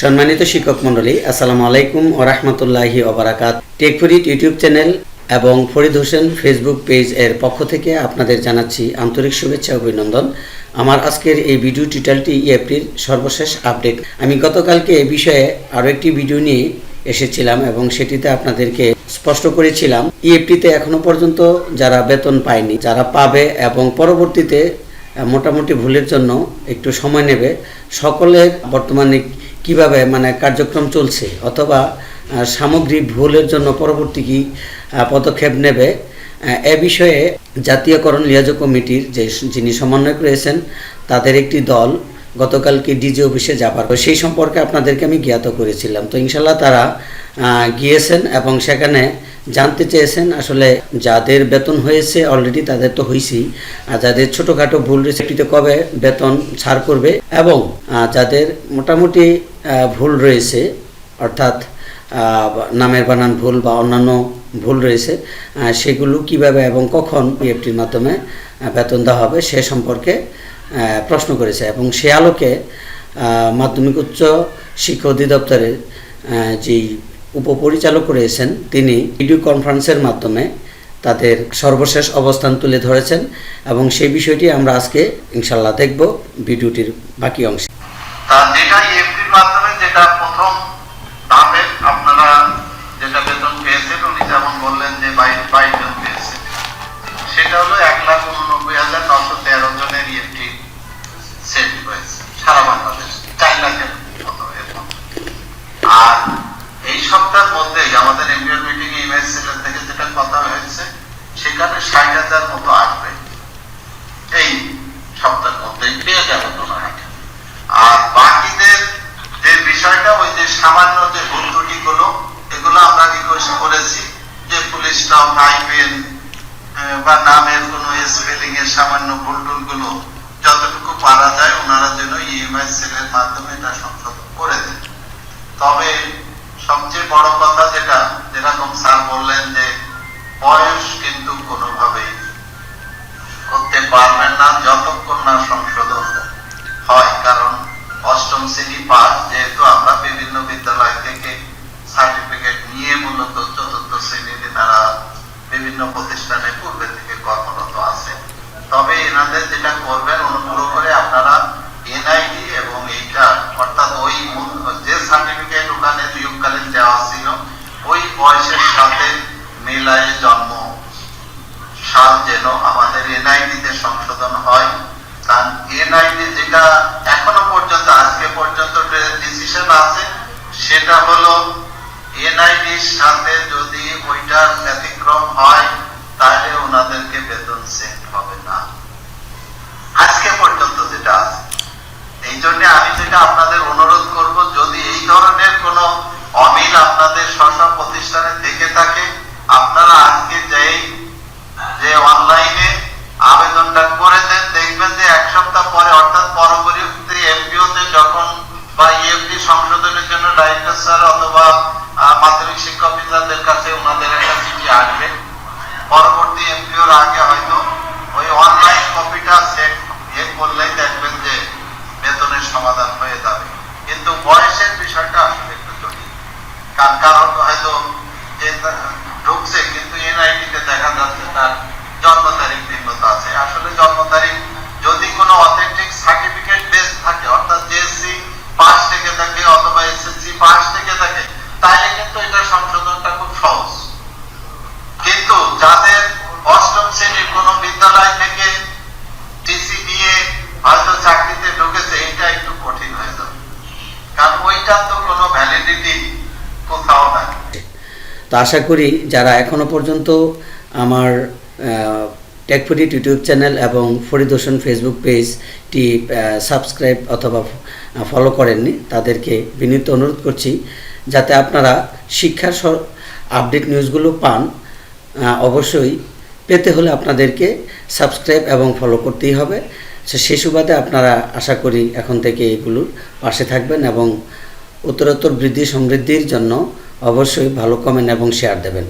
সম্মানিত শিক্ষক মণ্ডলী, আসসালামু আলাইকুম ও রহমতুল্লাহি ওবরাকাত টেকফরিট ইউটিউব চ্যানেল এবং ফরিদ হোসেন ফেসবুক পেজ এর পক্ষ থেকে আপনাদের জানাচ্ছি আন্তরিক শুভেচ্ছা অভিনন্দন। আমার আজকের এই ভিডিও টিউটালটি ইএফটির সর্বশেষ আপডেট। আমি গতকালকে এই বিষয়ে আরও একটি ভিডিও নিয়ে এসেছিলাম এবং সেটিতে আপনাদেরকে স্পষ্ট করেছিলাম। ইএফটিতে এখনও পর্যন্ত যারা বেতন পায়নি, যারা পাবে এবং পরবর্তীতে মোটামুটি ভুলের জন্য একটু সময় নেবে, সকলের বর্তমানে কীভাবে মানে কার্যক্রম চলছে? অথবা সামগ্রিক ভুলের জন্য পরবর্তী কি পদক্ষেপ নেবে? এ বিষয়ে জাতীয়করণ লিয়াজ কমিটির যে যিনি সমন্বয় রয়েছেন, তাদের একটি দল গতকালকে ডিজি অফিসে যাবার সেই সম্পর্কে আপনাদেরকে আমি জ্ঞাত করেছিলাম। তো ইনশাল্লাহ তারা গিয়েছেন এবং সেখানে জানতে চেয়েছেন, আসলে যাদের বেতন হয়েছে অলরেডি তাদের তো হয়েছেই আর যাদের ছোটোখাটো ভুল রেসিপিতে কবে বেতন ছাড় করবে এবং যাদের মোটামুটি ভুল রয়েছে, অর্থাৎ নামের বানান ভুল বা অন্যান্য ভুল রয়েছে সেগুলো কীভাবে এবং কখন পিএফটির মাধ্যমে বেতন দেওয়া হবে সে সম্পর্কে প্রশ্ন করেছে এবং সে আলোকে মাধ্যমিক উচ্চ শিক্ষা অধিদপ্তরের যেই উপপরিচালক রয়েছেন তিনি ভিডিও কনফারেন্সের মাধ্যমে তাদের সর্বশেষ অবস্থান তুলে ধরেছেন এবং সেই বিষয়টি আমরা আজকে ইনশাল্লাহ দেখব ভিডিওটির বাকি অংশে। যেটা প্রথম সামান্য যে ভুল ত্রুটিগুলো এগুলো আমরা রিকোয়েস্ট করেছি যে পুলিশ স্টাফ টাইপের বা নামের কোনো স্পেলিং এর সামান্য ভুল টুলগুলো যতটুকু পারা যায় ওনারা যেন ইএমআই সেলের মাধ্যমে এটা সংশোধন করে দেন। তবে সবচেয়ে বড় কথা যেটা, যেরকম স্যার বললেন যে বয়স কিন্তু কোনোভাবেই করতে পারবেন না যতক্ষণ বয়সের সাথে মেলায় জন্ম। সাল যেন আমাদের এনআইডি তে সংশোধন হয়। কারণ এনআইডি যেটা এখনও পর্যন্ত, আজকে পর্যন্ত ডিসিশন আছে, সেটা হলো এনআইডির সাথে যদি ওইটার ব্যতিক্রম হয়, তাহলে ওনাদেরকে বেতন সেন্ড হবে না। আজকে পর্যন্ত যেটা আছে। এই জন্য আমি যেটা আপনাদের অনুরোধ করব, যদি এই ধরনের আপনাদের স্ব প্রতিষ্ঠানে থেকে থাকে, আপনারা আজকে যেই যে অনলাইনে আবেদনটা করে দেন দেখবেন যে এক সপ্তাহ পরে, অর্থাৎ পরবর্তী এমপিও তে যখন বা ইএফডি সংশোধনের জন্য ডাইরেক্টর স্যার অথবা মাধ্যমিক শিক্ষক কাছে ওনাদের একটা চিঠি আসবে। পরবর্তী এমপিওর আগে হয়তো ওই অনলাইন কপিটা সেট ইয়ে করলেই দেখবেন যে বেতনের সমাধান হয়ে যাবে কিন্তু বয়সের বিষয়টা আসলে একটু জটিল কার- কারণ হয়তো ঢুকছে, কিন্তু এনআইডি তে দেখা যাচ্ছে তার জন্ম তারিখ ভিন্নতা আছে। আসলে জন্ম তারিখ যদি কোনো অথেন্টিক সার্টিফিকেট বেস থাকে অর্থাৎ জেএসসি পাস থেকে থাকে অথবা এসএসসি পাস থেকে থাকে তাহলে কিন্তু এটা সংশোধনটা খুব সহজ কিন্তু যাদের অষ্টম শ্রেণির কোনো বিদ্যালয় থেকে টিসি নিয়ে হয়তো চাকরিতে ঢুকেছে এটা একটু কঠিন হয়ে যাবে কারণ ওইটার তো কোনো ভ্যালিডিটি কোথাও নাই তো আশা করি যারা এখনও পর্যন্ত আমার টেকফুডিট ইউটিউব চ্যানেল এবং ফরিদ হোসেন ফেসবুক পেজটি সাবস্ক্রাইব অথবা ফলো করেননি, তাদেরকে বিনীত অনুরোধ করছি যাতে আপনারা শিক্ষার আপডেট নিউজগুলো পান অবশ্যই পেতে হলে আপনাদেরকে সাবস্ক্রাইব এবং ফলো করতেই হবে। সে সুবাদে আপনারা আশা করি এখন থেকে এগুলোর পাশে থাকবেন এবং উত্তরোত্তর বৃদ্ধি সমৃদ্ধির জন্য অবশ্যই ভালো কমেন্ট এবং শেয়ার দেবেন।